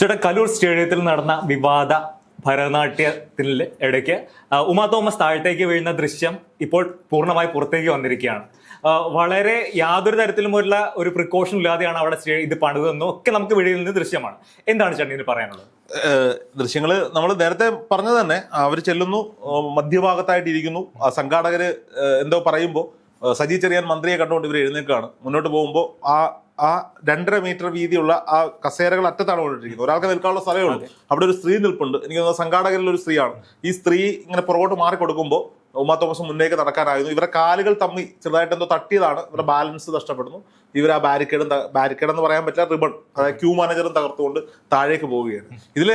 ചേട്ടാ കലൂർ സ്റ്റേഡിയത്തിൽ നടന്ന വിവാദ ഭരതനാട്യത്തിന് ഇടയ്ക്ക് ഉമ തോമസ് താഴത്തേക്ക് വീഴുന്ന ദൃശ്യം ഇപ്പോൾ പൂർണമായി പുറത്തേക്ക് വന്നിരിക്കുകയാണ്. വളരെ യാതൊരു തരത്തിലുമുള്ള ഒരു പ്രിക്കോഷൻ ഇല്ലാതെയാണ് അവിടെ ഇത് പണിതെന്നും ഒക്കെ നമുക്ക് വെളിയിൽ നിന്ന് ദൃശ്യമാണ്. എന്താണ് ചേട്ടൻ പറയാനുള്ളത്? ദൃശ്യങ്ങൾ നമ്മൾ നേരത്തെ പറഞ്ഞത് തന്നെ അവർ ചെല്ലുന്നു മധ്യഭാഗത്തായിട്ട് ഇരിക്കുന്നു സംഘാടകർ എന്തോ പറയുമ്പോൾ സജി ചെറിയാൻ മന്ത്രിയെ കണ്ടുകൊണ്ട് ഇവർ എഴുന്നേക്കാണ് മുന്നോട്ട് പോകുമ്പോൾ ആ ആ രണ്ടര മീറ്റർ വീതിയുള്ള ആ കസേരകൾ അറ്റത്താണ് കൊണ്ടിരിക്കുന്നത്. ഒരാൾക്ക് നിൽക്കാനുള്ള സ്ഥലമേ ഉള്ളൂ. അവിടെ ഒരു സ്ത്രീ നിൽപ്പുണ്ട്. എനിക്ക് തോന്നുന്നത് സംഘാടകരിൽ ഒരു സ്ത്രീയാണ്. ഈ സ്ത്രീ ഇങ്ങനെ പുറകോട്ട് മാറി കൊടുക്കുമ്പോൾ ഉമാ തോമസ് മുന്നേക്ക് നടക്കാനായിരുന്നു. ഇവരെ കാലുകൾ തമ്മി ചെറുതായിട്ട് എന്തോ തട്ടിയതാണ്. ഇവരുടെ ബാലൻസ് നഷ്ടപ്പെടുന്നു. ഇവർ ആ ബാരിക്കേഡും ബാരിക്കേഡ് എന്ന് പറയാൻ പറ്റില്ല റിബൺ അതായത് ക്യൂ മാനേജറും തകർത്തുകൊണ്ട് താഴേക്ക് പോവുകയാണ്. ഇതിൽ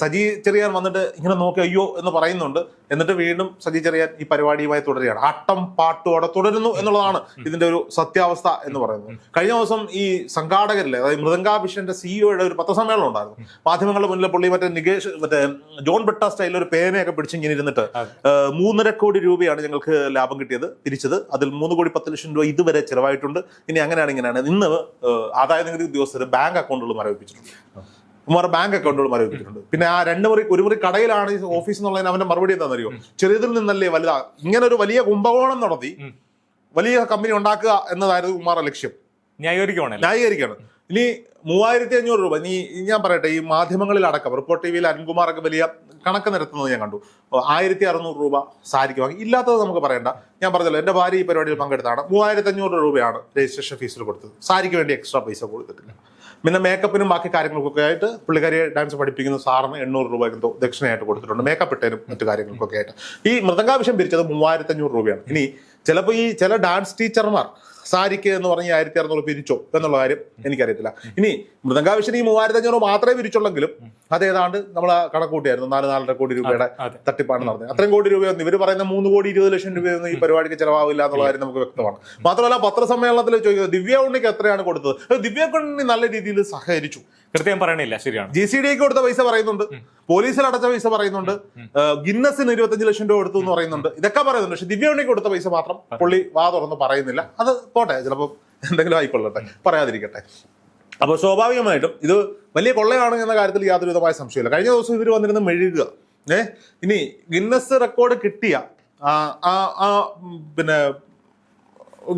സജി ചെറിയാൻ വന്നിട്ട് ഇങ്ങനെ നോക്കി അയ്യോ എന്ന് പറയുന്നുണ്ട്. എന്നിട്ട് വീണ്ടും സജി ചെറിയാൻ ഈ പരിപാടിയുമായി തുടരുകയാണ്. ആട്ടം പാട്ടോടെ തുടരുന്നു എന്നുള്ളതാണ് ഇതിന്റെ ഒരു സത്യാവസ്ഥ എന്ന് പറയുന്നത്. കഴിഞ്ഞ ദിവസം ഈ സംഘാടകരിലെ അതായത് മൃദംഗാഭിഷന്റെ സിഇഒയുടെ ഒരു പത്രസമ്മേളനം ഉണ്ടായിരുന്നു. മാധ്യമങ്ങളുടെ മുന്നിൽ പുള്ളി മറ്റേ നികേഷ് മറ്റേ ജോൺ ബെട്ട സ്റ്റൈലിൽ ഒരു പേനയൊക്കെ പിടിച്ച് ഇങ്ങനെ ഇരുന്നിട്ട് മൂന്നര കോടി രൂപയാണ് ഞങ്ങൾക്ക് ലാഭം കിട്ടിയത് തിരിച്ചത്. അതിൽ മൂന്ന് കോടി പത്ത് ലക്ഷം രൂപ ഇതുവരെ ചിലവായിട്ടുണ്ട്. ഇനി അങ്ങനെയാണ് ഇങ്ങനെയാണ്. ഇന്ന് ആദായ നികുതി ഉദ്യോഗസ്ഥർ ബാങ്ക് അക്കൗണ്ടുകൾ മരവിപ്പിച്ചിട്ടുണ്ട്. ഉമ്മാർ ബാങ്ക് അക്കൗണ്ടുകൾ മരവിപ്പിച്ചിട്ടുണ്ട് പിന്നെ ആ രണ്ട് മുറി ഒരു മുറി കടയിലാണ് ഈ ഓഫീസ് എന്നുള്ളതിന് അവന്റെ മറുപടി എന്താണെന്നറിയോ? ചെറിയതിൽ നിന്നല്ലേ വലുതാ. ഇങ്ങനെ ഒരു വലിയ കുംഭകോണം നടത്തി വലിയ കമ്പനി ഉണ്ടാക്കുക എന്നതായിരുന്നു കുമാറിന്റെ ലക്ഷ്യം. ന്യായീകരിക്കുകയാണ് ന്യായീകരിക്കുകയാണ്. ഇനി മൂവായിരത്തി അഞ്ഞൂറ് രൂപ നീ ഞാൻ പറയട്ടെ ഈ മാധ്യമങ്ങളിൽ അടക്കം റിപ്പോർട്ട് ടി വിയിൽ അരുൺകുമാറൊക്കെ വലിയ കണക്ക് നിരത്തുന്നത് ഞാൻ കണ്ടു. ആയിരത്തി അറുന്നൂറ് രൂപ സാരിക്ക് വാങ്ങി. ഇല്ലാത്തത് നമുക്ക് പറയണ്ട. ഞാൻ പറഞ്ഞല്ലോ എന്റെ ഭാര്യ ഈ പരിപാടിയിൽ പങ്കെടുത്താണ്. മൂവായിരത്തി അഞ്ഞൂറ് രൂപയാണ് രജിസ്ട്രേഷൻ ഫീസിൽ കൊടുത്തത്. സാരിക്ക് വേണ്ടി എക്സ്ട്രാ പൈസ കൊടുത്തിട്ടില്ല. പിന്നെ മേക്കപ്പിനും ബാക്കി കാര്യങ്ങൾക്കൊക്കെ ആയിട്ട് പുള്ളിക്കാരി ഡാൻസ് പഠിപ്പിക്കുന്ന സാറിന് എണ്ണൂറ് രൂപ എന്തോ ദക്ഷിണയായിട്ട് കൊടുത്തിട്ടുണ്ട്. മേക്കപ്പ് ഇട്ടതിനും മറ്റു കാര്യങ്ങൾക്കൊക്കെ ആയിട്ട്. ഈ മൃദംഗാവശ്യം പിരിച്ചത് മൂവായിരത്തി അഞ്ഞൂറ് രൂപയാണ്. ഇനി ചിലപ്പോൾ ഈ ചില ഡാൻസ് ടീച്ചർമാർ സാരിക്ക് എന്ന് പറഞ്ഞ ആയിരത്തി അറുന്നൂറ് പിരിച്ചോ എന്നുള്ള കാര്യം എനിക്കറിയത്തില്ല. ഇനി മൃദംഗാവശ്യം ഈ മൂവായിരത്തി അഞ്ഞൂറ് മാത്രമേ പിരിച്ചുള്ളെങ്കിലും അത് ഏതാണ്ട് നമ്മൾ കണക്ക് കൂട്ടിയായിരുന്നു നാല് നാലര കോടി രൂപയുടെ തട്ടിപ്പാണ് നടന്നത്. അത്രയും കോടി രൂപയൊന്നും ഇവർ പറയുന്ന മൂന്ന് കോടി ഇരുപത് ലക്ഷം രൂപയൊന്നും ഈ പരിപാടിക്ക് ചിലവാവില്ല എന്നുള്ള കാര്യം നമുക്ക് വ്യക്തമാണ്. മാത്രമല്ല പത്രസമ്മേളനത്തിൽ ചോദിക്കുന്നത് ദിവ്യ ഉണ്ണിക്ക് എത്രയാണ് കൊടുത്തത്? ദിവ്യ ഉണ്ണി നല്ല രീതിയിൽ സഹകരിച്ചു. കൃത്യം പറയണില്ല ശരിയാണ്. ജി സി ഡിക്ക് കൊടുത്ത പൈസ പറയുന്നുണ്ട്. പോലീസിൽ അടച്ച പൈസ പറയുന്നുണ്ട്. ഗിന്നസിന് ഇരുപത്തഞ്ച് ലക്ഷം രൂപ കൊടുത്തു എന്ന് പറയുന്നുണ്ട്. ഇതൊക്കെ പറയുന്നുണ്ട്. പക്ഷെ ദിവ്യ ഉണ്ണിക്ക് കൊടുത്ത പൈസ മാത്രം പുള്ളി വാ തുറന്ന് പറയുന്നില്ല. അത് പോട്ടെ ചിലപ്പോൾ എന്തെങ്കിലും ആയിക്കൊള്ളട്ടെ. പറയാതിരിക്കട്ടെ. അപ്പോൾ സ്വാഭാവികമായിട്ടും ഇത് വലിയ കൊള്ളയാണ് എന്ന കാര്യത്തിൽ യാതൊരുവിധമായ സംശയമില്ല കഴിഞ്ഞ ദിവസം ഇവർ വന്നിരുന്ന് മെഴുകുക. ഏ? ഇനി ഗിന്നസ് റെക്കോർഡ് കിട്ടിയ പിന്നെ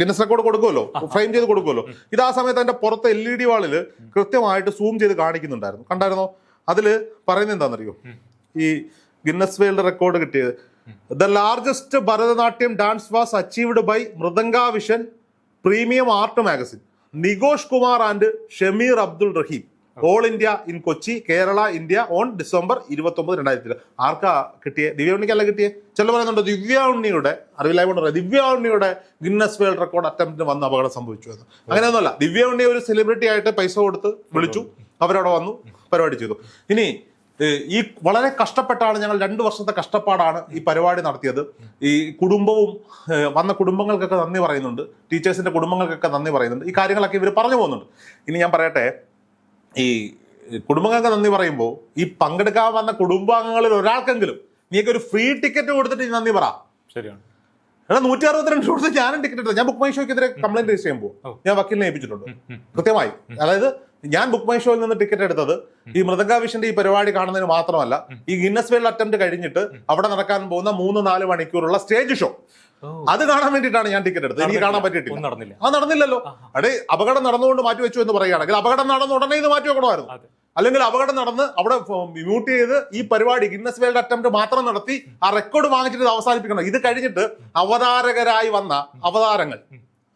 ഗിന്നസ് റെക്കോർഡ് കൊടുക്കുമല്ലോ? ഫ്രെയിം ചെയ്ത് കൊടുക്കുമല്ലോ? ഇത് ആ സമയത്ത് അതിന്റെ പുറത്തെ എൽ ഇ ഡി വാളിൽ കൃത്യമായിട്ട് സൂം ചെയ്ത് കാണിക്കുന്നുണ്ടായിരുന്നു. കണ്ടായിരുന്നോ? അതിൽ പറയുന്നത് എന്താണെന്നറിയോ? ഈ ഗിന്നസ് വേൾഡ് റെക്കോർഡ് കിട്ടിയത്. The largest Bharatanatyam dance was achieved by Mridangavision premium art magazine Nikosh Kumar and Shameer Abdul Raheem. All India in Kochi Kerala India on December ഇരുപത്തി ഒമ്പത് രണ്ടായിരത്തി ആർക്കാ കിട്ടിയേ? ദിവ്യ ഉണ്ണിക്കല്ല കിട്ടിയേ? ചില പറയുന്നുണ്ട് ദിവ്യ ഉണ്ണിയുടെ അറിവില്ലായ്മ കൊണ്ട് ദിവ്യ ഉണ്ണിയുടെ ഗിന്നസ് വേൾഡ് റെക്കോർഡ് അറ്റംപ്റ്റിന് വന്ന് അപകടം സംഭവിച്ചു എന്ന്. അങ്ങനെയൊന്നുമല്ല ദിവ്യ ഉണ്ണി ഒരു സെലിബ്രിറ്റി ആയിട്ട് പൈസ കൊടുത്ത് വിളിച്ചു അവരവിടെ വന്നു പരിപാടി ചെയ്തു. ഇനി ഈ വളരെ കഷ്ടപ്പെട്ടാണ് ഞങ്ങൾ രണ്ടു വർഷത്തെ കഷ്ടപ്പാടാണ് ഈ പരിപാടി നടത്തിയത്. ഈ കുടുംബവും വന്ന കുടുംബങ്ങൾക്കൊക്കെ നന്ദി പറയുന്നുണ്ട് ടീച്ചേഴ്സിന്റെ കുടുംബങ്ങൾക്കൊക്കെ നന്ദി പറയുന്നുണ്ട് ഈ കാര്യങ്ങളൊക്കെ ഇവർ പറഞ്ഞു പോകുന്നുണ്ട്. ഇനി ഞാൻ പറയട്ടെ ഈ കുടുംബങ്ങൾക്ക് നന്ദി പറയുമ്പോൾ ഈ പങ്കെടുക്കാൻ വന്ന കുടുംബാംഗങ്ങളിൽ ഒരാൾക്കെങ്കിലും നീക്ക് ഒരു ഫ്രീ ടിക്കറ്റ് കൊടുത്തിട്ട് നന്ദി പറ. ശരിയാണ്. എടാ നൂറ്റി അറുപത്തിരണ്ട് കൊടുത്ത് ഞാനും ടിക്കറ്റ് എടുത്തത്. ഞാൻ ബുക്ക് മൈ ഷോയ്ക്കെതിരെ കംപ്ലൈന്റ് രജിസ്റ്റർ ചെയ്യുമ്പോൾ ഞാൻ വക്കീലിനെ ഏൽപ്പിച്ചിട്ടുണ്ട്. കൃത്യമായി. അതായത് ഞാൻ ബുക്ക് മൈ ഷോയിൽ നിന്ന് ടിക്കറ്റ് എടുത്തത് ഈ മൃദംഗാവിഷന്റെ ഈ പരിപാടി കാണുന്നതിന് മാത്രമല്ല ഈ ഗിന്നസ് വേൾഡ് അറ്റംപ്റ്റ് കഴിഞ്ഞിട്ട് അവിടെ നടക്കാൻ പോകുന്ന മൂന്ന് നാല് മണിക്കൂറുള്ള സ്റ്റേജ് ഷോ അത് കാണാൻ വേണ്ടിയിട്ടാണ് ഞാൻ ടിക്കറ്റ് എടുത്തത്. എനിക്ക് കാണാൻ പറ്റിയിട്ടില്ല. ഒന്നും നടന്നില്ല. അത് നടന്നില്ലല്ലോ. അടേ അപകടം നടന്നുകൊണ്ട് മാറ്റി വെച്ചു എന്ന് പറയുകയാണെങ്കിൽ അപകടം നടന്ന ഉടനെ ഇത് മാറ്റി വെക്കണമായിരുന്നു. അതെ. അല്ലെങ്കിൽ അപകടം നടന്ന് അവിടെ മ്യൂട്ട് ചെയ്ത് ഈ പരിപാടി ഗിന്നസ് വേൾഡ് അറ്റംപ്റ്റ് മാത്രം നടത്തി ആ റെക്കോർഡ് വാങ്ങിച്ചിട്ട് ഇത് അവസാനിപ്പിക്കണം. ഇത് കഴിഞ്ഞിട്ട് അവതാരകരായി വന്ന അവതാരങ്ങൾ.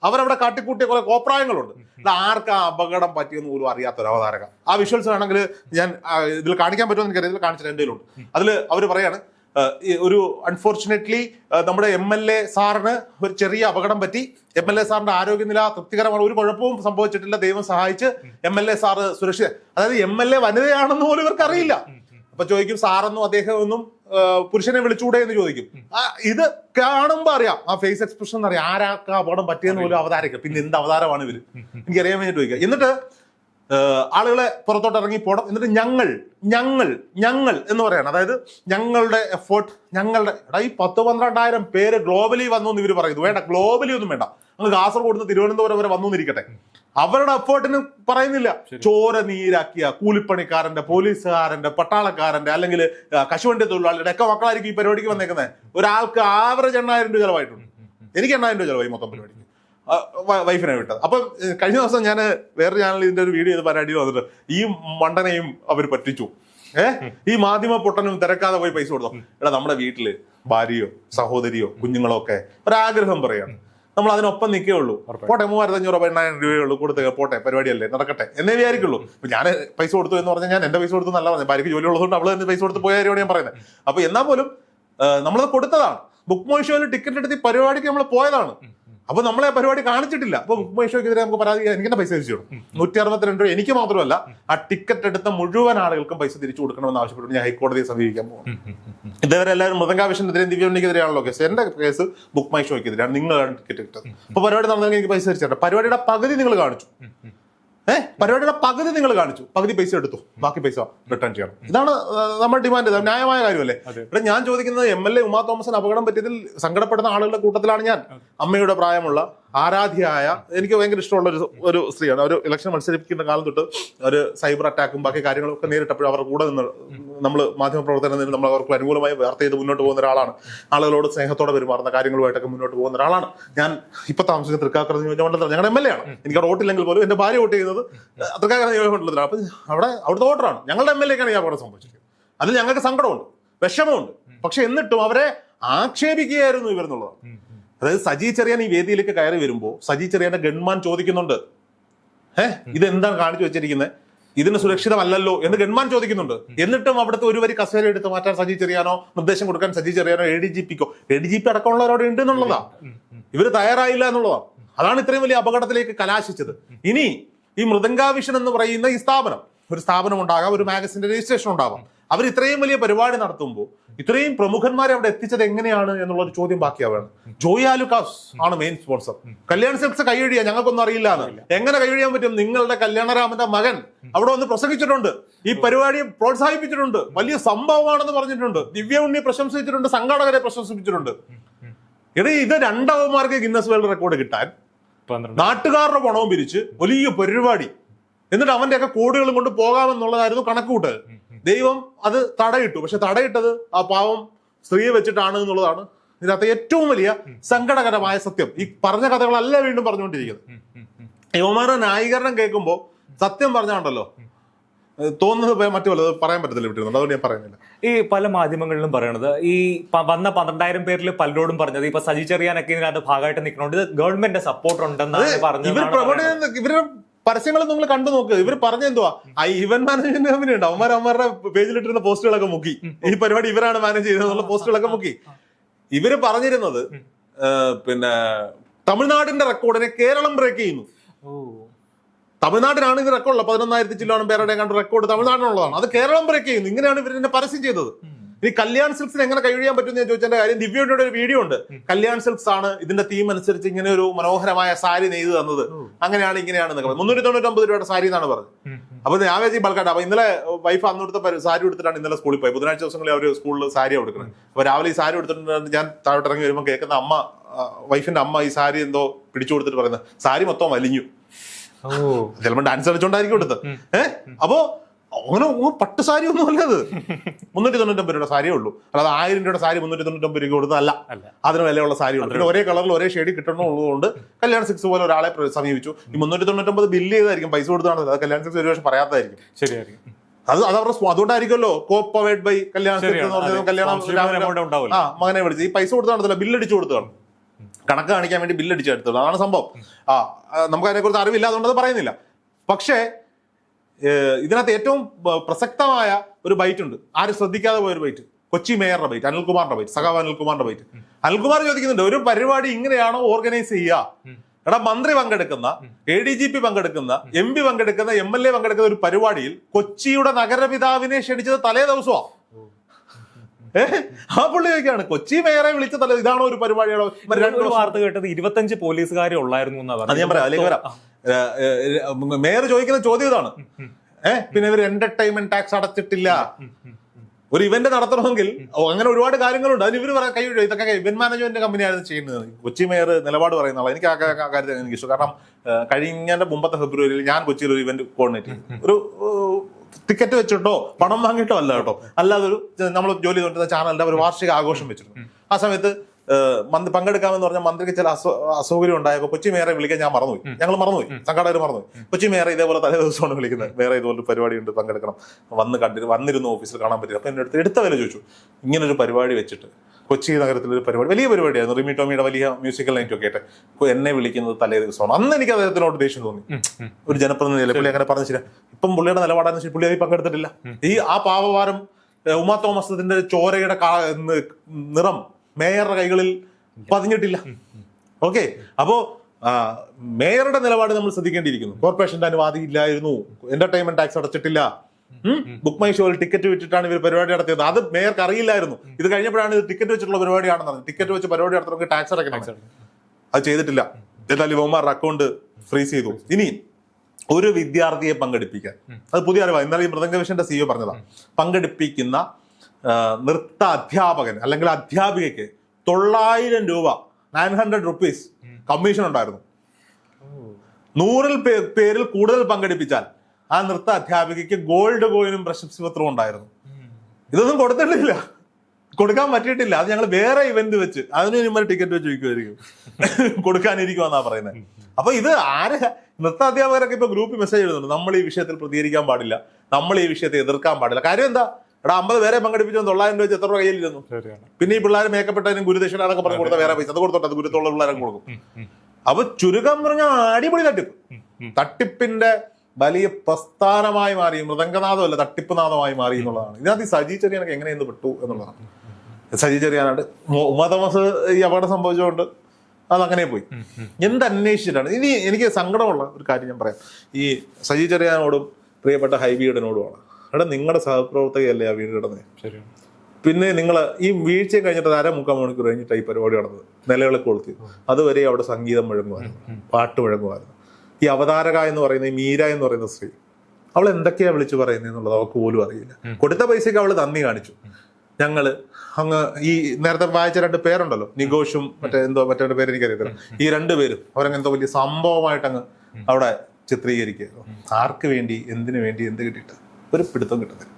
അവരവിടെ കാട്ടിക്കൂട്ടിയ കുറെ കോപ്രായങ്ങളുണ്ട്. ഇത് ആർക്കാ അപകടം പറ്റിയെന്ന് പോലും അറിയാത്ത ഒരു അവതാരക. ആ വിഷ്വൽസ് വേണമെങ്കിൽ ഞാൻ ഇതിൽ കാണിക്കാൻ പറ്റുമെന്ന് എനിക്കറിയില്ല കാണിച്ചിട്ട് എന്റെ ഉണ്ട് അതിൽ അവർ പറയാണ് ആ, ഒരു അൺഫോർച്ചുനേറ്റ്ലി നമ്മുടെ എം എൽ എ സാറിന് ഒരു ചെറിയ അപകടം പറ്റി. എം എൽ എ സാറിന്റെ ആരോഗ്യനില തൃപ്തികരമാണ്. ഒരു കുഴപ്പവും സംഭവിച്ചിട്ടില്ല. ദൈവം സഹായിച്ച് എം എൽ എ സാറ് സുരക്ഷിത അതായത് എം എൽ എ വനിതയാണെന്ന് പോലും ഇവർക്ക് അറിയില്ല. അപ്പൊ ചോദിക്കും സാറെന്നും അദ്ദേഹം ഒന്നും പുരുഷനെ വിളിച്ചുകൂടെ എന്ന് ചോദിക്കും. ഇത് കാണുമ്പോ അറിയാം. ആ ഫേസ് എക്സ്പ്രഷൻ അറിയാം ആരാക്കാ അപകടം പറ്റിയെന്ന് പോലും അവതാരിക്കും പിന്നെ എന്ത് അവതാരമാണ് ഇവർ? എനിക്കറിയാൻ വേണ്ടി ചോദിക്കുക എന്നിട്ട് ആളുകളെ പുറത്തോട്ട് ഇറങ്ങി പോകണം. എന്നിട്ട് ഞങ്ങൾ ഞങ്ങൾ ഞങ്ങൾ എന്ന് പറയണം. അതായത് ഞങ്ങളുടെ എഫേർട്ട് ഞങ്ങളുടെ എടാ ഈ പത്ത് പന്ത്രണ്ടായിരം പേര് ഗ്ലോബലി വന്നു എന്ന് ഇവർ പറയുന്നു. വേണ്ട ഗ്ലോബലി ഒന്നും വേണ്ട. അങ്ങ് കാസർഗോഡ് നിന്ന് തിരുവനന്തപുരം വരെ വന്നു എന്നിരിക്കട്ടെ. അവരുടെ എഫേർട്ടിന് പറയുന്നില്ല. ചോര നീരാക്കിയ കൂലിപ്പണിക്കാരന്റെ പോലീസുകാരന്റെ പട്ടാളക്കാരന്റെ അല്ലെങ്കിൽ കശുവണ്ടി തൊഴിലാളിയുടെ ഒക്കെ മക്കളായിരിക്കും ഈ പരിപാടിക്ക് വന്നേക്കുന്നത് ഒരാൾക്ക് ആവറേജ് എണ്ണായിരം രൂപ ചെലവായിട്ടുണ്ട്. എനിക്ക് എണ്ണായിരം രൂപ ചെലവായി മൊത്തം വ- വൈഫിനെ വിട്ടത്. അപ്പം കഴിഞ്ഞ ദിവസം ഞാൻ വേറെ ചാനലിൽ ഇതിന്റെ ഒരു വീഡിയോ ചെയ്ത് പരാതിയിൽ വന്നിട്ട് ഈ മണ്ടനെയും അവർ പറ്റിച്ചു. ഏഹ് ഈ മാധ്യമ പൊട്ടനും തിരക്കാതെ പോയി പൈസ കൊടുത്തു? എടാ നമ്മുടെ വീട്ടിൽ ഭാര്യയോ സഹോദരിയോ കുഞ്ഞുങ്ങളോ ഒക്കെ ഒരാഗ്രഹം പറയാണ് നമ്മൾ അതിനൊപ്പം നിൽക്കേ ഉള്ളൂ. പോട്ടെ മൂവായിരത്തി അഞ്ഞൂറ് എണ്ണായിരം രൂപയേ ഉള്ളൂ കൊടുത്ത് പോട്ടെ പരിപാടിയല്ലേ നടക്കട്ടെ എന്നേ വിചാരിക്കുള്ളൂ. ഇപ്പൊ ഞാൻ പൈസ കൊടുത്തു എന്ന് പറഞ്ഞാൽ ഞാൻ എന്റെ പൈസ കൊടുത്തു നല്ല പറഞ്ഞു ഭാര്യയ്ക്ക് ജോലി ഉള്ളതുകൊണ്ട് അവൾ തന്നെ പൈസ കൊടുത്ത് പോയ കാര്യമാണ് ഞാൻ പറയുന്നത്. അപ്പൊ എന്നാൽ പോലും നമ്മളത് കൊടുത്തതാണ്. ബുക്ക് മോഷോയിൽ ടിക്കറ്റ് എടുത്ത് പരിപാടിക്ക് നമ്മൾ പോയതാണ്. അപ്പൊ നമ്മളെ പരിപാടി കാണിച്ചിട്ടില്ല. അപ്പൊ ബുക്ക് മൈ ഷോയ്ക്കെതിരെ നമുക്ക് പരാതി എനിക്ക് തന്നെ പൈസ തിരിച്ചു കൊടുക്കും നൂറ്റി അറുപത്തിരണ്ട് രൂപ. എനിക്ക് മാത്രമല്ല ആ ടിക്കറ്റ് എടുത്ത മുഴുവൻ ആളുകൾക്കും പൈസ തിരിച്ചു കൊടുക്കണമെന്ന് ആവശ്യപ്പെട്ട് ഞാൻ ഹൈക്കോടതിയെ സമീപിക്കാൻ പോകും ഇതുവരെ എല്ലാവരും മൃദംഗാവിഷനെതിരെയും ദിവ്യോണിക്കെതിരെയാണല്ലോ കേസ്. എന്റെ കേസ് ബുക്ക് മൈ ഷോയ്ക്കെതിരെയാണ് നിങ്ങളാണ് ടിക്കറ്റ് കിട്ടുന്നത് അപ്പൊ പരിപാടി നടന്നെങ്കിൽ എനിക്ക് പൈസ തിരിച്ചു പരിപാടിയുടെ പകുതി നിങ്ങൾ കാണിച്ചു. ഏഹ് പരിപാടിയുടെ പകുതി നിങ്ങൾ കാണിച്ചു. പകുതി പൈസ എടുത്തു. ബാക്കി പൈസ റിട്ടേൺ ചെയ്യണം. ഇതാണ് നമ്മൾ നമ്മുടെ ഡിമാൻഡ് ഇത് ന്യായമായ കാര്യമല്ലേ? ഇവിടെ ഞാൻ ചോദിക്കുന്നത് എം എൽ എ ഉമാ തോമസിന് അപകടം പറ്റിയതിൽ സങ്കടപ്പെടുന്ന ആളുകളുടെ കൂട്ടത്തിലാണ് ഞാൻ. അമ്മയുടെ പ്രായമുള്ള ആരാധ്യയായ എനിക്ക് ഭയങ്കര ഇഷ്ടമുള്ള ഒരു ഒരു സ്ത്രീയാണ്. ഒരു ഇലക്ഷൻ മത്സരിപ്പിക്കുന്ന കാലം തൊട്ട് ഒരു സൈബർ അറ്റാക്കും ബാക്കി കാര്യങ്ങളൊക്കെ നേരിട്ടപ്പോഴും അവരുടെ കൂടെ നിന്ന് നമ്മൾ മാധ്യമ പ്രവർത്തനം നമ്മൾ അവർക്ക് അനുകൂലമായി വാർത്ത ചെയ്ത് മുന്നോട്ട് പോകുന്ന ഒരാളാണ്. ആളുകളോട് സ്നേഹത്തോടെ പെരുമാറുന്ന കാര്യങ്ങളുമായിട്ടൊക്കെ മുന്നോട്ട് പോകുന്ന ഒരാളാണ്. ഞാൻ ഇപ്പൊ താമസിക്കുന്ന തൃക്കാക്കര നിയോജകമണ്ഡലത്തിൽ ഞങ്ങളുടെ എം എൽ എ ആണ്. എനിക്ക് അവിടെ വോട്ടില്ലെങ്കിൽ പോലും എന്റെ ഭാര്യ വോട്ട് ചെയ്യുന്നത് തൃക്കാക്കര നിയോജകമണ്ഡലത്തിലാണ്. അപ്പൊ അവിടെ അവിടുത്തെ വോട്ടറാണ് ഞങ്ങളുടെ എം എൽ എക്കാണ് ഈ അപകടം സംഭവിച്ചത് അതിൽ ഞങ്ങൾക്ക് സങ്കടമുണ്ട് വിഷമമുണ്ട്. പക്ഷെ എന്നിട്ടും അവരെ ആക്ഷേപിക്കുകയായിരുന്നു ഇവരെന്നുള്ളതാണ് അതായത് സജി ചെറിയാൻ ഈ വേദിയിലേക്ക് കയറി വരുമ്പോൾ സജി ചെറിയാന്റെ ഗൺമാൻ ചോദിക്കുന്നുണ്ട്. ഏഹ് ഇതെന്താണ് കാണിച്ചു വെച്ചിരിക്കുന്നത് ഇതിന് സുരക്ഷിതമല്ലല്ലോ എന്ന് ഗൺമാൻ ചോദിക്കുന്നുണ്ട്. എന്നിട്ടും അവിടുത്തെ ഒരു വരി കസേര എടുത്ത് മാറ്റാൻ സജി ചെറിയാനോ നിർദ്ദേശം കൊടുക്കാൻ സജി ചെറിയാനോ എ ഡി ജി പിക്കോ എ ഡി ജി പി അടക്കമുള്ളവരോട് ഉണ്ട് എന്നുള്ളതാ. ഇവർ തയ്യാറായില്ല എന്നുള്ളതാ. അതാണ് ഇത്രയും വലിയ അപകടത്തിലേക്ക് കലാശിച്ചത്. ഇനി ഈ മൃദംഗാവിഷൻ എന്ന് പറയുന്ന ഈ സ്ഥാപനം ഒരു സ്ഥാപനം ഉണ്ടാകാം ഒരു മാഗസിന്റെ രജിസ്ട്രേഷൻ ഉണ്ടാവാം. അവർ ഇത്രയും വലിയ പരിപാടി നടത്തുമ്പോൾ ഇത്രയും പ്രമുഖന്മാരെ അവിടെ എത്തിച്ചത് എങ്ങനെയാണ് എന്നുള്ള ഒരു ചോദ്യം ബാക്കിയാവുകയാണ് ജോയി ആലുക്കാസ് ആണ് മെയിൻ സ്പോൺസർ കല്യാൺ സെൽസ് കൈയഴിയാ ഞങ്ങൾക്കൊന്നും അറിയില്ല എങ്ങനെ കൈയഴിയാൻ പറ്റും? നിങ്ങളുടെ കല്യാണരാമന്റെ മകൻ അവിടെ വന്ന് പ്രസംഗിച്ചിട്ടുണ്ട്. ഈ പരിപാടിയെ പ്രോത്സാഹിപ്പിച്ചിട്ടുണ്ട്. വലിയ സംഭവമാണെന്ന് പറഞ്ഞിട്ടുണ്ട്. ദിവ്യ ഉണ്ണി പ്രശംസിച്ചിട്ടുണ്ട് സംഘാടകരെ പ്രശംസിപ്പിച്ചിട്ടുണ്ട്. എടേ ഇത് രണ്ടവന്മാർക്ക് ഗിന്നസ് വേൾഡ് റെക്കോർഡ് കിട്ടാൻ നാട്ടുകാരുടെ പണവും പിരിച്ച് വലിയ പരിപാടി. എന്നിട്ട് അവന്റെ ഒക്കെ കോടികളും കൊണ്ട് പോകാമെന്നുള്ളതായിരുന്നു കണക്കുകൂട്ടൽ. ദൈവം അത് തടയിട്ടു. പക്ഷെ തടയിട്ടത് ആ പാവം സ്ത്രീയെ വെച്ചിട്ടാണ് എന്നുള്ളതാണ് ഇതിനകത്ത് ഏറ്റവും വലിയ സങ്കടകരമായ സത്യം. ഈ പറഞ്ഞ കഥകളല്ല വീണ്ടും പറഞ്ഞുകൊണ്ടിരിക്കുന്നത്. യുവമാരുടെ ന്യായീകരണം കേൾക്കുമ്പോൾ സത്യം പറഞ്ഞാണ്ടല്ലോ. തോന്നുന്നത് മറ്റു വല്ലതും പറയാൻ പറ്റത്തില്ല വിട്ടിരുന്നുണ്ട് അതുകൊണ്ട് ഞാൻ പറയുന്നില്ല. ഈ പല മാധ്യമങ്ങളിലും പറയണത് ഈ വന്ന പന്ത്രണ്ടായിരം പേരിൽ പലരോടും പറഞ്ഞത് ഇപ്പൊ സജി ചെറിയാനൊക്കെ ഇതിനകത്ത് ഭാഗമായിട്ട് നിൽക്കണോണ്ട്. ഇത് ഗവൺമെന്റ് സപ്പോർട്ട് ഉണ്ടെന്നാണ് പറഞ്ഞത് ഇവർ പരസ്യങ്ങൾ നിങ്ങൾ കണ്ടു നോക്കുക ഇവർ പറഞ്ഞ എന്തുവാ? ഇവന്റ് മാനേജ്മെന്റ് കമ്പനി ഉണ്ട്. അവന്മാർ അവന്മാരുടെ പേജിലിട്ടിരുന്ന പോസ്റ്റുകളൊക്കെ മുക്കി. ഈ പരിപാടി ഇവരാണ് മാനേജ് ചെയ്തതെന്നുള്ള പോസ്റ്റുകളൊക്കെ മുക്കി. ഇവർ പറഞ്ഞിരുന്നത് പിന്നെ തമിഴ്നാടിന്റെ റെക്കോർഡിനെ കേരളം ബ്രേക്ക് ചെയ്യുന്നു. തമിഴ്നാടിനാണ് ഇത് റെക്കോർഡ് പതിനൊന്നായിരത്തി ചില്ലോണം പേരുടെ കണ്ട് റെക്കോർഡ് തമിഴ്നാടിനുള്ളതാണ്. അത് കേരളം ബ്രേക്ക് ചെയ്യുന്നു. ഇങ്ങനെയാണ് ഇവർ പരസ്യം ചെയ്തത്. ഇനി കല്യാൺ സിൽക്സിന് എങ്ങനെ കഴിയാൻ പറ്റുന്ന ഞാൻ ചോദിച്ചതിന്റെ കാര്യം ദിവ്യയുടെ ഒരു വീഡിയോ ഉണ്ട്. കല്യാൺ സിൽക്സ് ആണ് ഇതിന്റെ തീം അനുസരിച്ച് ഇങ്ങനെ ഒരു മനോഹരമായ സാരി നെയ്ത് തന്നത്. അങ്ങനെയാണ് ഇങ്ങനെയാണ്. മുന്നൂറ്റി തൊണ്ണൂറ്റൊമ്പത് രൂപയുടെ സാരി എന്നാണ് പറഞ്ഞത്. അപ്പൊ ഞാൻ വെച്ച് ബൾക്കാട്ട് അപ്പൊ ഇന്നലെ വൈഫ് അന്നെടുത്ത പരി- സാരി എടുത്തിട്ടാണ് ഇന്നലെ സ്കൂളിൽ പോയി ബുധനാഴ്ച ദിവസങ്ങളിൽ അവർ സ്കൂളിൽ സാരി കൊടുക്കുന്നത്. അപ്പൊ രാവിലെ ഈ സാരി എടുത്തിട്ടുണ്ട് ഞാൻ താഴോട്ട് ഇറങ്ങി വരുമ്പോൾ കേൾക്കുന്ന അമ്മ വൈഫിന്റെ അമ്മ ഈ സാരി എന്തോ പിടിച്ചു കൊടുത്തിട്ട് പറയുന്നത്. സാരി മൊത്തം വലിഞ്ഞു. ഓ. ചിലപ്പോൾ ഡാൻസ് കളിച്ചോണ്ടായിരിക്കും എടുത്തത് ഏഹ് അപ്പോ അങ്ങനെ പട്ട് സാരി ഒന്നും അല്ല അത്. മുന്നൂറ്റി തൊണ്ണൂറ്റൊമ്പത് രൂപയുടെ സാരിയേ ഉള്ളൂ. അല്ലാതെ ആയിരം രൂപയുടെ സാരി മുന്നൂറ്റി തൊണ്ണൂറ്റൊമ്പത് രൂപ കൊടുത്തതല്ല. അതിന് വിലയുള്ള സാരി ഉണ്ട് പിന്നെ ഒരേ കളറിൽ ഒരേ ഷെയ്ഡ് കിട്ടണമെന്നുള്ളതുകൊണ്ട് കല്യാൺ സിക്സ് പോലെ ഒരാളെ സമീപിച്ചു. ഈ മുന്നൂറ്റി തൊണ്ണൂറ്റൊമ്പത് ബില്ല് ചെയ്തായിരിക്കും പൈസ കൊടുത്താണല്ലോ. അത് കല്യാൺ സിക്സ് ഒരു പക്ഷേ പറയാത്തതായിരിക്കും ശരിയായിരിക്കും. അത് അത് അവരുടെ അതുകൊണ്ടായിരിക്കുമല്ലോ. കോപ്പവേഡ് ബൈ കല്യാണം ഉണ്ടാവില്ല. ആ മകനെ വിളിച്ചു. ഈ പൈസ കൊടുത്താണല്ലോ. ബില്ല് അടിച്ചു കൊടുത്തതാണ്. കണക്ക് കാണിക്കാൻ വേണ്ടി ബില്ല് അടിച്ചു എടുത്തത് അതാണ് സംഭവം. ആ നമുക്ക് അതിനെക്കുറിച്ച് അറിവില്ല. അതുകൊണ്ട് അത് പറയുന്നില്ല. പക്ഷേ ഇതിനകത്ത് ഏറ്റവും പ്രസക്തമായ ഒരു ബൈറ്റ് ഉണ്ട്. ആരും ശ്രദ്ധിക്കാതെ പോയൊരു ബൈറ്റ് കൊച്ചി മേയറുടെ ബൈറ്റ് അനിൽകുമാറിന്റെ ബൈറ്റ് സഖാവ് അനിൽകുമാറിന്റെ ബൈറ്റ് അനിൽകുമാർ ചോദിക്കുന്നുണ്ട് ഒരു പരിപാടി ഇങ്ങനെയാണോ ഓർഗനൈസ് ചെയ്യുക? എടാ മന്ത്രി പങ്കെടുക്കുന്ന എ ഡി ജി പി പങ്കെടുക്കുന്ന എം പി പങ്കെടുക്കുന്ന എം എൽ എ പങ്കെടുക്കുന്ന ഒരു പരിപാടിയിൽ കൊച്ചിയുടെ നഗരപിതാവിനെ ക്ഷണിച്ചത് തലേ ദിവസമാ. ഏഹ് ആ പുള്ളി ചോദിക്കാണ് കൊച്ചി മേയറെ വിളിച്ച തലേ ഇതാണോ ഒരു പരിപാടിയാണോ? രണ്ടു വാർത്ത കേട്ടത് ഇരുപത്തഞ്ച് പോലീസുകാരെ ഉള്ളായിരുന്നു എന്നാ ഞാൻ പറയാം അതിലേക്ക് വരാം. മേയർ ചോദിക്കുന്ന ചോദ്യം ഇതാണ്. ഏഹ് പിന്നെ ഇവർ എന്റർടൈൻമെന്റ് ടാക്സ് അടച്ചിട്ടില്ല. ഒരു ഇവന്റ് നടത്തണമെങ്കിൽ അങ്ങനെ ഒരുപാട് കാര്യങ്ങളുണ്ട്. അതിന് ഇവർ കൈ ഇതൊക്കെ ഇവന്റ് മാനേജ്മെന്റ് കമ്പനിയാണ് ചെയ്യുന്നത്. കൊച്ചി മേയർ നിലപാട് പറയുന്ന ആളാണ് എനിക്ക് ആ കാര്യത്തിൽ എനിക്ക് ഇഷ്ടം. കാരണം കഴിഞ്ഞ മുമ്പത്തെ ഫെബ്രുവരിയിൽ ഞാൻ കൊച്ചിയിൽ ഒരു ഇവന്റ് കോർഡിനേറ്റ് ചെയ്തു. ഒരു ടിക്കറ്റ് വെച്ചിട്ടോ പണം വാങ്ങിയിട്ടോ അല്ല കേട്ടോ. അല്ലാതെ ഒരു നമ്മൾ ജോലി ചെയ്തുകൊണ്ടിരുന്ന ചാനലിന്റെ ഒരു വാർഷിക ആഘോഷം വെച്ചിരുന്നു. ആ സമയത്ത് പങ്കെടുക്കാമെന്ന് പറഞ്ഞ മന്ത്രിക്ക് ചില അസൗ അസൗകര്യം ഉണ്ടായപ്പോൾ കൊച്ചി മേയറെ വിളിക്കാൻ ഞാൻ മറന്നുപോയി. ഞങ്ങൾ മറന്നുപോയി. സംഘാടകർ മറന്നുപോയി. കൊച്ചി മേയറെ ഇതേപോലെ തലേ ദിവസമാണ് വിളിക്കുന്നത്. വേറെ ഇതുപോലെ പരിപാടി ഉണ്ട് പങ്കെടുക്കണം. വന്ന് കണ്ടിട്ട് വന്നിരുന്നു ഓഫീസിൽ കാണാൻ പറ്റില്ല. അപ്പൊ എന്റെ അടുത്ത് എടുത്ത വില ചോദിച്ചു. ഇങ്ങനെ ഒരു പരിപാടി വെച്ചിട്ട് കൊച്ചി നഗരത്തിലൊരു പരിപാടി വലിയ പരിപാടിയായിരുന്നു. റിമി ടോമിയുടെ വലിയ മ്യൂസിക്കൽ നൈറ്റ് ഒക്കെ ആയിട്ട്. ഇപ്പൊ എന്നെ വിളിക്കുന്നത് തലേ ദിവസമാണ്. അന്ന് എനിക്ക് അദ്ദേഹത്തിനോട് ദേഷ്യം തോന്നി. ഒരു ജനപ്രതിനിധിയല്ലേ? പുള്ളി അങ്ങനെ പറഞ്ഞില്ല ഇപ്പം പുള്ളിയുടെ നിലപാടാന്ന് വെച്ചാൽ പുള്ളി അതിൽ പങ്കെടുത്തിട്ടില്ല. ഈ ആ പാവവാരം ഉമാ തോമസത്തിന്റെ ചോരയുടെ നിറം മേയറുടെ കൈകളിൽ പതിഞ്ഞിട്ടില്ല. ഓക്കെ? അപ്പോ മേയറുടെ നിലപാട് നമ്മൾ ശ്രദ്ധിക്കേണ്ടിയിരിക്കുന്നു. കോർപ്പറേഷന്റെ അനുവാദം ഇല്ലായിരുന്നു. എന്റർടൈൻമെന്റ് ടാക്സ് അടച്ചിട്ടില്ല. ബുക്ക് മൈ ഷോയിൽ ടിക്കറ്റ് വെച്ചിട്ടാണ് ഇവർ പരിപാടി നടത്തിയത്. അത് മേയർക്ക് അറിയില്ലായിരുന്നു. ഇത് കഴിഞ്ഞപ്പോഴാണ് ഇത് ടിക്കറ്റ് വെച്ചിട്ടുള്ള പരിപാടിയാണെന്ന് പറഞ്ഞത്. ടിക്കറ്റ് വെച്ച് പരിപാടി നടത്തുന്നവർക്ക് ടാക്സ് അടയ്ക്കണം. അത് ചെയ്തിട്ടില്ല. എന്നാൽ ഇവന്മാരുടെ അക്കൗണ്ട് ഫ്രീസ് ചെയ്തു. ഇനി ഒരു വിദ്യാർത്ഥിയെ പങ്കെടുപ്പിക്കാൻ. അത് പുതിയ അറിവാണ് ഇന്നലെ ഈ മൃദംഗ വിഷന്റെ സിഇഒ പറഞ്ഞതാണ് പങ്കെടുപ്പിക്കുന്ന നൃത്ത അധ്യാപകൻ അല്ലെങ്കിൽ അധ്യാപികയ്ക്ക് തൊള്ളായിരം രൂപ നയൻ ഹൺഡ്രഡ് റുപ്പീസ് കമ്മീഷൻ ഉണ്ടായിരുന്നു. നൂറിൽ പേരിൽ കൂടുതൽ പങ്കെടുപ്പിച്ചാൽ ആ നൃത്ത അധ്യാപികയ്ക്ക് ഗോൾഡ് കോയിനും പ്രശസ്തി പത്രവും ഉണ്ടായിരുന്നു. ഇതൊന്നും കൊടുത്തിട്ടില്ല. കൊടുക്കാൻ പറ്റിയിട്ടില്ല. അത് ഞങ്ങൾ വേറെ ഇവന്റ് വെച്ച് അതിന് ഇനിമൽ ടിക്കറ്റ് വെച്ച് ചോദിക്കുമായിരിക്കും കൊടുക്കാനിരിക്കുമെന്നാ പറയുന്നത് അപ്പൊ ഇത് ആര് നൃത്ത അധ്യാപകരൊക്കെ ഇപ്പൊ ഗ്രൂപ്പിൽ മെസ്സേജ് എഴുതുന്നുണ്ട് നമ്മൾ ഈ വിഷയത്തിൽ പ്രതികരിക്കാൻ പാടില്ല. നമ്മൾ ഈ വിഷയത്തെ എതിർക്കാൻ പാടില്ല. കാര്യം എന്താ? എടാ അമ്പത് പേരെ പങ്കെടുപ്പിച്ചു തൊള്ളായിരം രൂപ വെച്ച് എത്ര രൂപ കയ്യിലിരുന്നു? പിന്നെ ഈ പിള്ളേർ മേക്കപ്പെട്ടതിനും അതൊക്കെ പറഞ്ഞു കൊടുത്ത വേറെ പൈസ. അത് കൊടുത്തോട്ടെ അത് ഗുരുത്തുള്ള പിള്ളേരും കൊടുക്കും. അപ്പൊ ചുരുക്കം പറഞ്ഞ അടിപൊളി തട്ടിപ്പ്. തട്ടിപ്പിന്റെ വലിയ പ്രസ്ഥാനമായി മാറി. മൃദംഗനാഥമല്ല തട്ടിപ്പ് നാഥമായി മാറി എന്നുള്ളതാണ്. ഇതിനകത്ത് ഈ സജി ചെറിയാനൊക്കെ എങ്ങനെ ഇന്ന് വിട്ടു എന്നുള്ളതാണ് സജി ചെറിയാനായിട്ട് ഉമാ തോമസ് ഈ അപകടം സംഭവിച്ചുകൊണ്ട് അതങ്ങനെ പോയി. എന്ത് അന്വേഷിച്ചിട്ടാണ്? ഇനി എനിക്ക് സങ്കടമുള്ള ഒരു കാര്യം ഞാൻ പറയാം. ഈ സജി ചെറിയാനോടും പ്രിയപ്പെട്ട ഹൈബിയുടനോടുമാണ് എടാ നിങ്ങളുടെ സഹപ്രവർത്തകയല്ലേ ആ വീട് കിടന്നേ? പിന്നെ നിങ്ങൾ ഈ വീഴ്ച കഴിഞ്ഞിട്ട് അര മുക്കാൽ മണിക്കൂർ കഴിഞ്ഞിട്ട് ഈ പരിപാടി നടന്നത്. നിലവിളക്ക് കൊളുത്തി. അതുവരെ അവിടെ സംഗീതം മുഴങ്ങുമായിരുന്നു പാട്ട് മുഴങ്ങുമായിരുന്നു. ഈ അവതാരക എന്ന് പറയുന്ന ഈ മീര എന്ന് പറയുന്ന സ്ത്രീ അവൾ എന്തൊക്കെയാ വിളിച്ചു പറയുന്നത് എന്നുള്ളത് അവൾക്ക് പോലും അറിയില്ല. കൊടുത്ത പൈസയ്ക്ക് അവൾ നന്ദി കാണിച്ചു. ഞങ്ങൾ അങ്ങ് ഈ നേരത്തെ വായിച്ച രണ്ട് പേരുണ്ടല്ലോ നിഘോഷും മറ്റേ എന്തോ മറ്റേ പേര് എനിക്കറിയത്തില്ല. ഈ രണ്ട് പേരും അവരങ്ങെന്തോ വലിയ സംഭവമായിട്ട് അങ്ങ് അവിടെ ചിത്രീകരിക്കുകയായിരുന്നു. ആർക്ക് വേണ്ടി എന്തിനു വേണ്ടി എന്ത് കിട്ടിയിട്ട്? ഒരു പിടുത്തം കിട്ടുന്നില്ല